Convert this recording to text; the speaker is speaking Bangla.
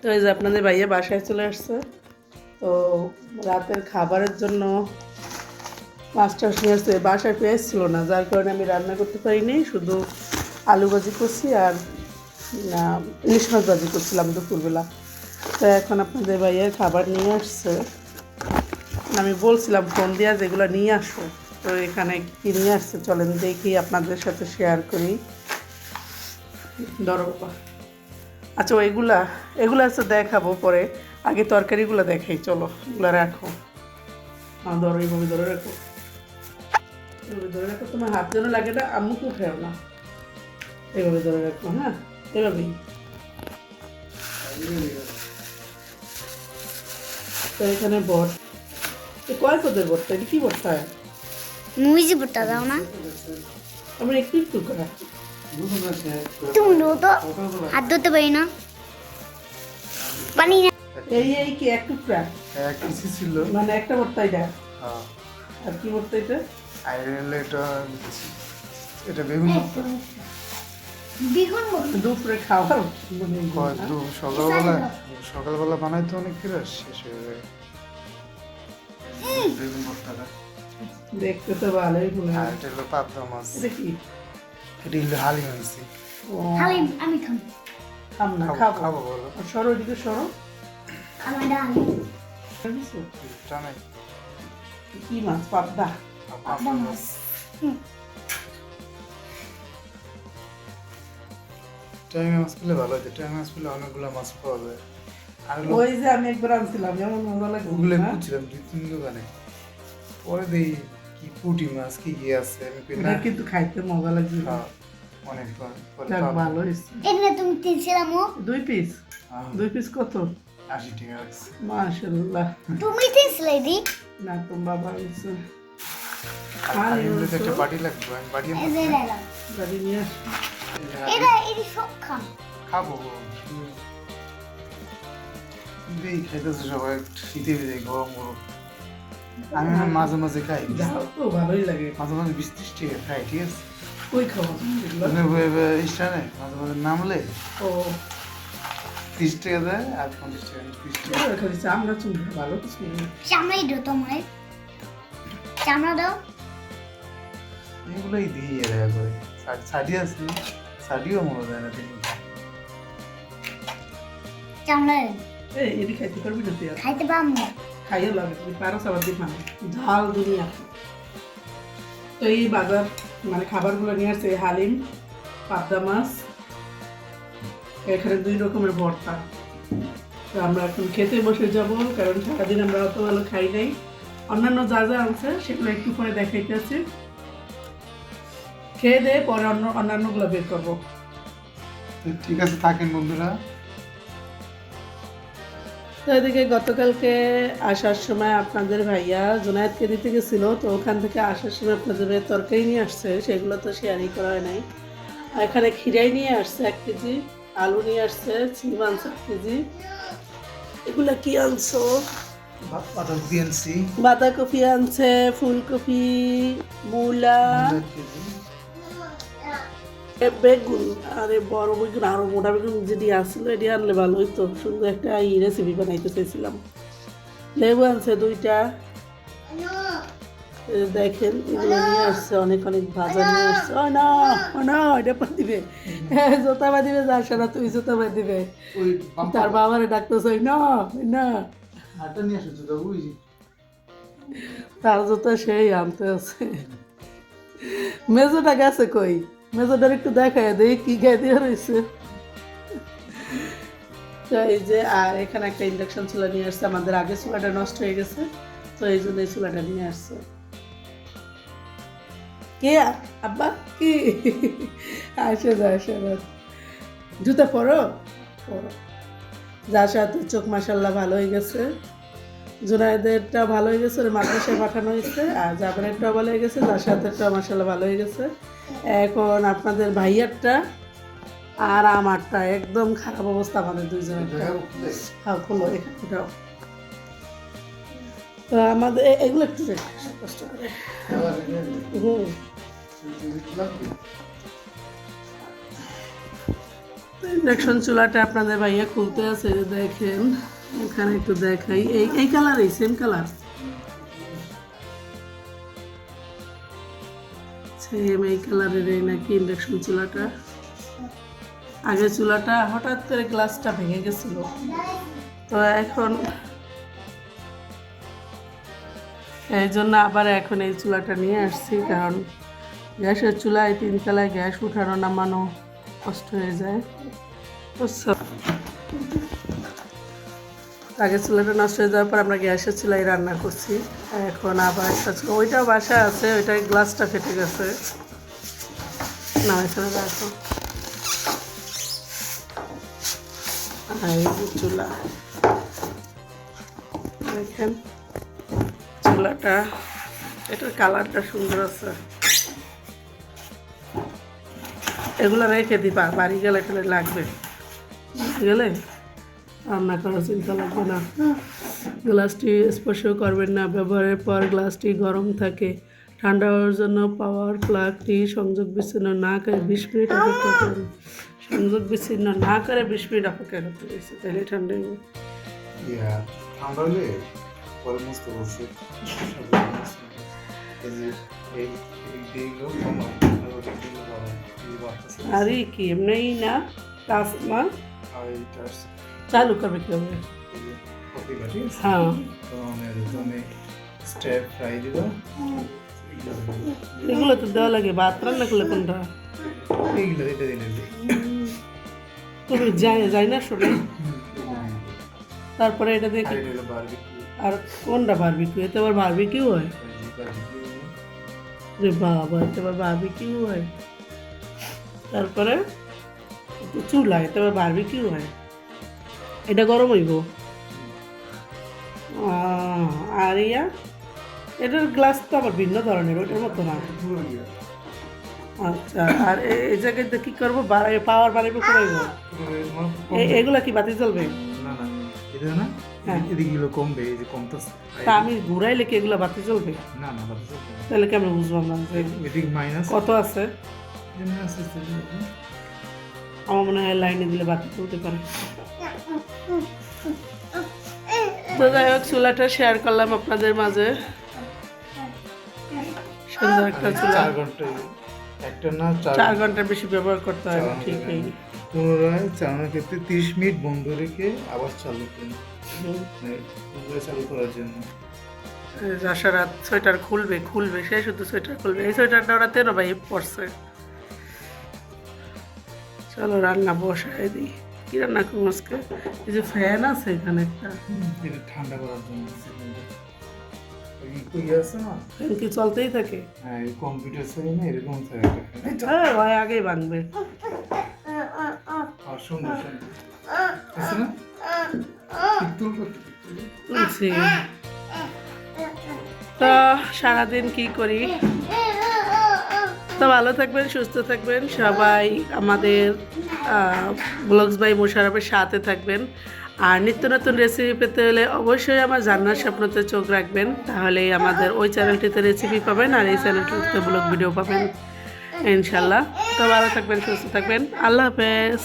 তো এই যে আপনাদের ভাইয়া বাসায় চলে আসছে। তো রাতের খাবারের জন্য মাছটা আসছে। বাসায় পেঁয়াজ ছিল না, যার কারণে আমি রান্না করতে পারিনি। শুধু আলু ভাজি করছি আর ইলিশ মাছ ভাজি করছিলাম দুপুরবেলা। তো এখন আপনাদের ভাইয়ের খাবার নিয়ে আসছে। আমি বলছিলাম, ফোন দিয়া যেগুলো নিয়ে আসো। তো এখানে কি নিয়ে আসছে চলেন দেখি, আপনাদের সাথে শেয়ার করি। বাবা। আচ্ছা এগুলা এগুলো আছে দেখাবো পরে। আগে তরকারিগুলো দেখাই চলো এগুলো রাখো। হ্যাঁ ধরো এইভাবে ধরে রাখো। এইভাবে ধরে রাখো তোমার হাত যেন লাগে না আম্মুকেও খেও না। এইভাবে ধরে রাখো হ্যাঁ? এভাবেই তো এখানে বট। কয় পদের বটটা? এটা কি বটটা? মুইজি বুটটা দাও না। আমরা একটু একটু করা। তুমি তো হাত ধরতে পারি না পানি না এই এই কি এক টুকরা? এক ইসি ছিল। মানে একটা বট্টা এটা? হ্যাঁ। আর কি বট্টা এটা? আইরেল এটা এটা বেগুন ভর্তা। বিগুন দুপুরে খাওয়ার মানে সকালবেলা? সকালবেলা বানাইতে অনেক ফিরাস শেষ হয়ে যায়। বেগুন ভর্তাটা দেখতে তো ভালোই মনে হয়। এটা হলো পাবদা মাছ। এটা কি? এটা হলো হালিম আনছি। হালিম আমি খাম খাম না খাব খাব। বলো। সরো এদিকে সরো। আমার? জানাই কি মাছ? পাবদা। পাবদা মাছ। ট্যাংরা মাছ পেলে ভালো হতো ট্যাংরা মাছ পেলে অনেকগুলো মাছ পাওয়া যায়। আর ওই যে আমি একবার আনছিলাম যেমন মজা লাগে ওগুলো? খুঁজছিলাম দুই তিন দোকানে পরে দেখি কি পুঁটি মাছ কি কি আছে আমি কই না এটা কিন্তু খাইতে মজা লাগছে হ্যাঁ, অনেক ভালো হয়েছে। এখানে তুমি তিনছিলাম ও দুই পিস দুই পিস কত? আশি টাকা মাশাল্লাহ তুমি তিনছিলে দি। না তো বাবা হয়েছে। আর এগুলো একটা বাটি লাগবে আমি বাটি এই নিয়ে এটা এটি সব খাম। খাব এই খাইতেছে সবাই শীতে গরম গরম। আমি মাঝে মাঝে খাই। তো ভালোই লাগে। মাঝে মাঝে বিশ ত্রিশ টাকা খাই ঠিক আছে? কই খাওয়া স্টানে মাঝে মাঝে নামলে ও। ত্রিশ টাকা দেয় আর পঞ্চাশ টাকা ত্রিশ টাকা। চামড়া চুমড়া ভালো কিছু চামড়াই দাও তোমার চামড়া দাও। এগুলোই দিই এরা করে। শাড়ি আছে শাড়িও মনে দেয় না ঠিক চামড়া এই এটি খাইতে পারবি না তুই খাইতে পারব খাইও লাগে দিয়ে ঝাল দুনিয়া। তো এই বাজার মানে খাবারগুলো নিয়ে আসছে হালিম, পাবদা মাছ এখানে দুই রকমের ভর্তা। তো আমরা এখন খেতে বসে যাব, কারণ সারাদিন আমরা অত ভালো খাই নাই। অন্যান্য যা যা আনছে, সেগুলো একটু পরে দেখাইতেছি খেয়ে দিয়ে পরে অন্য অন্যান্যগুলো বের করব। ঠিক আছে, থাকেন বন্ধুরা। তো এদিকে গতকালকে আসার সময় আপনাদের ভাইয়া জোনায়েতকে দিতে গেছিল তো ওখান থেকে আসার সময় আপনাদের ভাইয়া তরকারি নিয়ে আসছে সেগুলো তো শেয়ারই করা হয় নাই। আর এখানে খিরাই নিয়ে আসছে এক কেজি আলু নিয়ে আসছে চিম আনছে এক কেজি। এগুলো কি আনছো? বাঁধাকপি আনছি। বাঁধাকপি আনছে ফুলকপি মূলা। বেগুন আরে বড় বেগুন আরও মোটা বেগুন যেটি এটি আনলে ভালো হইতো। সুন্দর একটা এই রেসিপি বানাইতে চাইছিলাম। লেবু আনছে দুইটা। দেখেন এগুলো নিয়ে আসছে অনেক অনেক ভাজা নিয়ে আসছে। ও না ও না এটা পা দিবে। জোতা বা দিবে যার সারা তুই জোতা বা দিবে। তার বাবারে ডাকতেছে না না। তার জুতো সেই আনতে আছে। মেজোটা গেছে কই? একটু দেখায় কি গায়ে রয়েছে। তো এই যে এখানে একটা ইন্ডাকশন চুলা নিয়ে আসছে, আমাদের আগে চুলাটা নষ্ট হয়ে গেছে, তো এই জন্য এই চুলাটা নিয়ে আসছে। কে? আব্বা? কি? আসে যা আসে জুতা পরো? পরো। যার সাথে চোখ মাসাল্লাহ ভালো হয়ে গেছে। জুনাইদেরটা ভালো হয়ে গেছে মাদ্রাসায় পাঠানো হয়েছে, আর জাপানেরটাও ভালো হয়ে গেছে যার সাথেরটাও মাসাল্লাহ ভালো হয়ে গেছে। এখন আপনাদের ভাইয়ারটা আর আমারটা, একদম খারাপ অবস্থা আমাদের দুইজনের হ্যাঁ তো আমাদের এগুলো একটু ইন্ডাকশন চুলাটা আপনাদের ভাইয়া খুলতে আছে, দেখেন। এখানে একটু দেখাই। এই এই কালারই সেম কালার সেম এই কালারের এই নাকি ইন্ডাকশন চুলাটা? আগে চুলাটা হঠাৎ করে গ্লাসটা ভেঙে গেছিল। তো এখন এই জন্য আবার এখন এই চুলাটা নিয়ে আসছি, কারণ গ্যাসের চুলায় তিন তিনতলায় গ্যাস উঠানো নামানো কষ্ট হয়ে যায়। বুঝছ আগে চুলাটা নষ্ট হয়ে যাওয়ার পর আমরা গ্যাসের চুলায় রান্না করছি। এখন আবার একটা ওইটাও বাসা আছে ওইটার গ্লাসটা ফেটে গেছে। না এখানে। রাখো চুলা। দেখেন, চুলাটা, এটার কালারটা সুন্দর আছে। এগুলো রেখে দিবা, বাড়ি গেলে এখানে লাগবে। গেলে? রান্না করার চিন্তা লাগবে না। গ্লাসটি স্পর্শ করবেন না। ব্যবহারের পর গ্লাসটি গরম থাকে। ঠান্ডা হওয়ার জন্য পাওয়ার প্লাগটি সংযোগ বিচ্ছিন্ন না করে বিশ মিনিট অপেক্ষা করুন। সংযোগ বিচ্ছিন্ন না করে বিশ মিনিট অপেক্ষা করতে গেছে তাহলে ঠান্ডা হলে পরে কমা আর কি এমনি না? টাফ এইটা চালু করবে কি হবে এই যে কপিটা, ঠিক আছে? হ্যাঁ এগুলো তো দেওয়া লাগে ভাত রান্না করলে কোনটা এইগুলো এটা দিলে না শুনে তারপরে এটা দিয়ে আর কোনটা বারবিকিউ এতে আবার বারবিকিউ হয় যে। রে বাবা এতে আবার বারবিকিউ হয় তারপরে চুলা এতে আবার বারবিকিউ হয় এটা গরম হইব? আর ইয়া? এটার গ্লাস তো আবার ভিন্ন ধরনের ওটার মতো না। আচ্ছা আর এই জায়গায় কী করব? পাওয়ার বাড়াইবো করাইব পুরো এগুলা কি বাতি চলবে? না না এটা না হ্যাঁ। এদিকগুলো কমবে এই যে কমতেছে। তা আমি ঘুরাইলে কি এগুলা বাতি চলবে? না তাহলে কেমন বুঝলাম না যে এদিক মাইনাস কত আছে? মাইনাস আমার মনে হয় লাইনে দিলে বাতি চলতে পারে। তো যাই হোক চুলাটা শেয়ার করলাম আপনাদের মাঝে। সুন্দর একটা চুলা। চার ঘণ্টা একটা না চার চার ঘণ্টার বেশি ব্যবহার করতে না ঠিকই পুনরায় চালানোর ক্ষেত্রে তিরিশ মিনিট বন্ধ রেখে আবার চালু করুন। মানে চালু করার জন্য। আশা রাত সোয়েটার খুলবে খুলবে সে শুধু সোয়েটার খুলবে। এই সোয়েটারটা ওরা তেরো ভাই পড়ছে। চলো রান্না বসাই দিই। কি রান্না করব আজকে? এই যে ফ্যান আছে এখানে একটা। ঠান্ডা করার জন্য তো ইয়ে ফ্যান কি চলতেই থাকে? হ্যাঁ কম্পিউটার না এরকম হ্যাঁ ভাই আগেই ভাঙবে তো সারাদিন কি করি? তো ভালো থাকবেন, সুস্থ থাকবেন। সবাই আমাদের ব্লগস বাই মোশারফের সাথে থাকবেন। আর নিত্য নতুন রেসিপি পেতে হলে অবশ্যই আমার জান্নার স্বপ্নতে চোখ রাখবেন। তাহলেই আমাদের ওই চ্যানেলটিতে রেসিপি পাবেন আর এই চ্যানেলটিতে ব্লগ ভিডিও পাবেন। ইনশাল্লাহ তো ভালো থাকবেন, সুস্থ থাকবেন। আল্লাহ হাফেজ।